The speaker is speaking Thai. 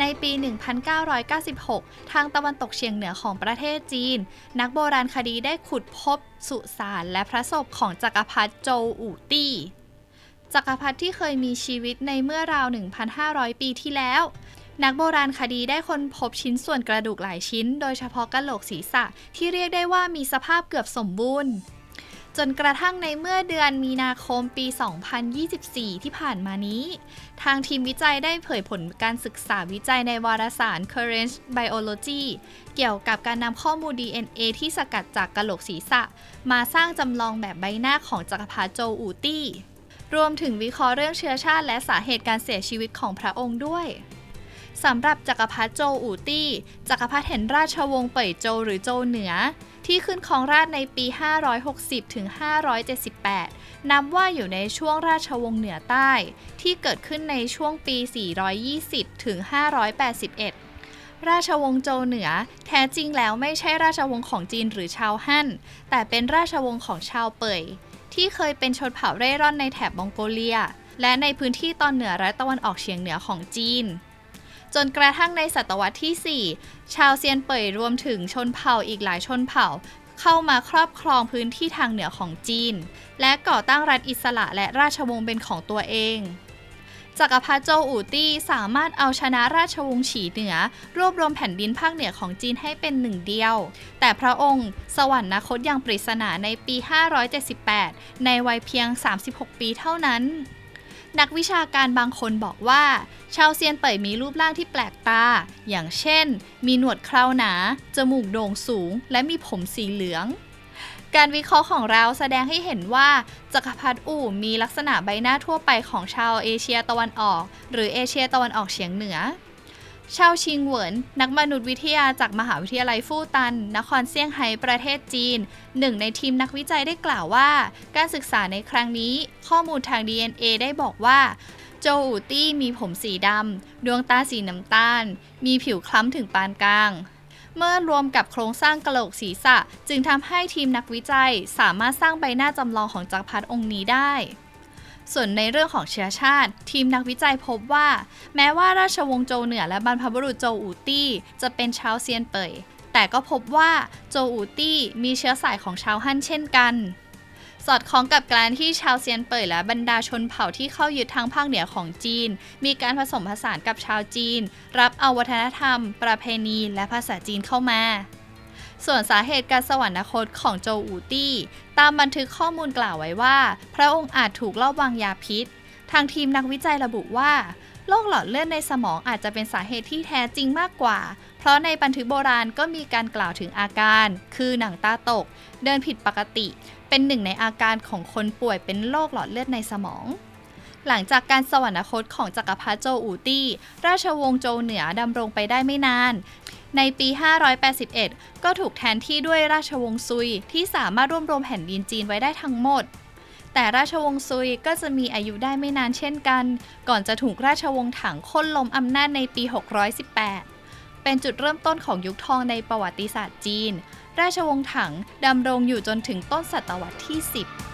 ในปี 1996 ทางตะวันตกเฉียงเหนือของประเทศจีน นักโบราณคดีได้ขุดพบสุสานและพระศพของจักรพรรดิโจวอู่ตี้จักรพรรดิที่เคยมีชีวิตในเมื่อราว 1,500 ปีที่แล้ว นักโบราณคดีได้ค้นพบชิ้นส่วนกระดูกหลายชิ้น โดยเฉพาะกระโหลกศีรษะที่เรียกได้ว่ามีสภาพเกือบสมบูรณ์ จนกระทั่งในเมื่อเดือนมีนาคมปี 2024 ที่ผ่านมานี้ ทางทีมวิจัยได้เผยผลการศึกษาวิจัยในวารสาร Current Biology เกี่ยวกับการนำข้อมูล DNA ที่สกัดจากกะโหลกศีรษะ มาสร้างจำลองแบบใบหน้าของจักรพรรดิโจอูตี้ รวมถึงวิเคราะห์เรื่องเชื้อชาติและสาเหตุการเสียชีวิตของพระองค์ด้วยสำหรับจักรพรรดิโจอูตี้ จักรพรรดิแห่งราชวงศ์เป่ยโจวหรือโจวเหนือ ที่ขึ้นครองราชในปี 560 ถึง 578 นับว่าอยู่ในช่วงราชวงศ์เหนือใต้ ที่เกิดขึ้นในช่วงปี 420 ถึง 581ราชวงศ์โจวเหนือ แท้จริงแล้วไม่ใช่ราชวงศ์ของจีนหรือชาวฮั่น แต่เป็นราชวงศ์ของชาวเป่ย ที่เคยเป็นชนเผ่าเร่ร่อนในแถบมองโกเลีย และในพื้นที่ตอนเหนือและตะวันออกเฉียงเหนือของจีน จนกระทั่งในศตวรรษที่ 4 ชาวเซียนเป่ยรวมถึงชนเผ่าอีกหลายชนเผ่า เข้ามาครอบครองพื้นที่ทางเหนือของจีน และก่อตั้งรัฐอิสระและราชวงศ์เป็นของตัวเองจักรพรรดิโจอู่ตี้สามารถเอาชนะราชวงศ์ฉีเหนือ รวบรวมแผ่นดินภาคเหนือของจีนให้เป็นหนึ่งเดียว แต่พระองค์สวรรคตอย่างปริศนาในปี 578 ในวัยเพียง 36 ปีเท่านั้น นักวิชาการบางคนบอกว่า ชาวเซียนเป่ยมีรูปร่างที่แปลกตา อย่างเช่น มีหนวดเคราหนา จมูกโด่งสูง และมีผมสีเหลือง การวิเคราะห์ของเราแสดงให้เห็นว่าจักรพรรดิอู่มีลักษณะใบหน้าทั่วไปของชาวเอเชียตะวันออก หรือเอเชียตะวันออกเฉียงเหนือ ชาวชิงเหวินนักมนุษยวิทยาจากมหาวิทยาลัยฟู่ตัน นครเซี่ยงไฮ้ประเทศจีน หนึ่งในทีมนักวิจัยได้กล่าวว่า การศึกษาในครั้งนี้ ข้อมูลทาง DNA ได้บอกว่า โจอูตี้มีผมสีดำ ดวงตาสีน้ำตาล มีผิวคล้ำถึงปานกลางเมื่อรวมกับโครงสร้างกระโหลกศีรษะ จึงทำให้ทีมนักวิจัย สามารถสร้างใบหน้าจำลองของจักรพรรดิองค์นี้ได้ ส่วนในเรื่องของเชื้อชาติ ทีมนักวิจัยพบว่า แม้ว่าราชวงศ์โจวเหนือและบรรพบุรุษโจวอูตี้ จะเป็นชาวเซียนเป่ย แต่ก็พบว่าโจวอูตี้มีเชื้อสายของชาวฮั่นเช่นกัน สอดคล้องกับการที่ชาวเซียนเป่ยและบรรดาชนเผ่าที่เข้ายึดทางภาคเหนือของจีน มีการผสมผสานกับชาวจีน รับเอาวัฒนธรรม ประเพณี และภาษาจีนเข้ามา ส่วนสาเหตุการสวรรคตของโจอูตี้ ตามบันทึกข้อมูลกล่าวไว้ว่า พระองค์อาจถูกลอบวางยาพิษ ทางทีมนักวิจัยระบุว่าโรคหลอดเลือดในสมองอาจจะเป็นสาเหตุที่แท้จริงมากกว่า เพราะในบันทึกโบราณก็มีการกล่าวถึงอาการ คือหนังตาตก เดินผิดปกติ เป็นหนึ่งในอาการของคนป่วยเป็นโรคหลอดเลือดในสมอง หลังจากการสวรรคตของจักรพรรดิโจอูตี้ ราชวงศ์โจเหนือดำรงไปได้ไม่นาน ในปี 581 ก็ถูกแทนที่ด้วยราชวงศ์ซุยที่สามารถรวบรวมแผ่นดินจีนไว้ได้ทั้งหมด แต่ราชวงศ์ซุยก็จะมีอายุได้ไม่นานเช่นกัน ก่อนจะถูกราชวงศ์ถังค่นล้มอำนาจในปี 618 เป็นจุดเริ่มต้นของยุคทองในประวัติศาสตร์จีน ราชวงศ์ถังดำรงอยู่จนถึงต้นศตวรรษที่ 10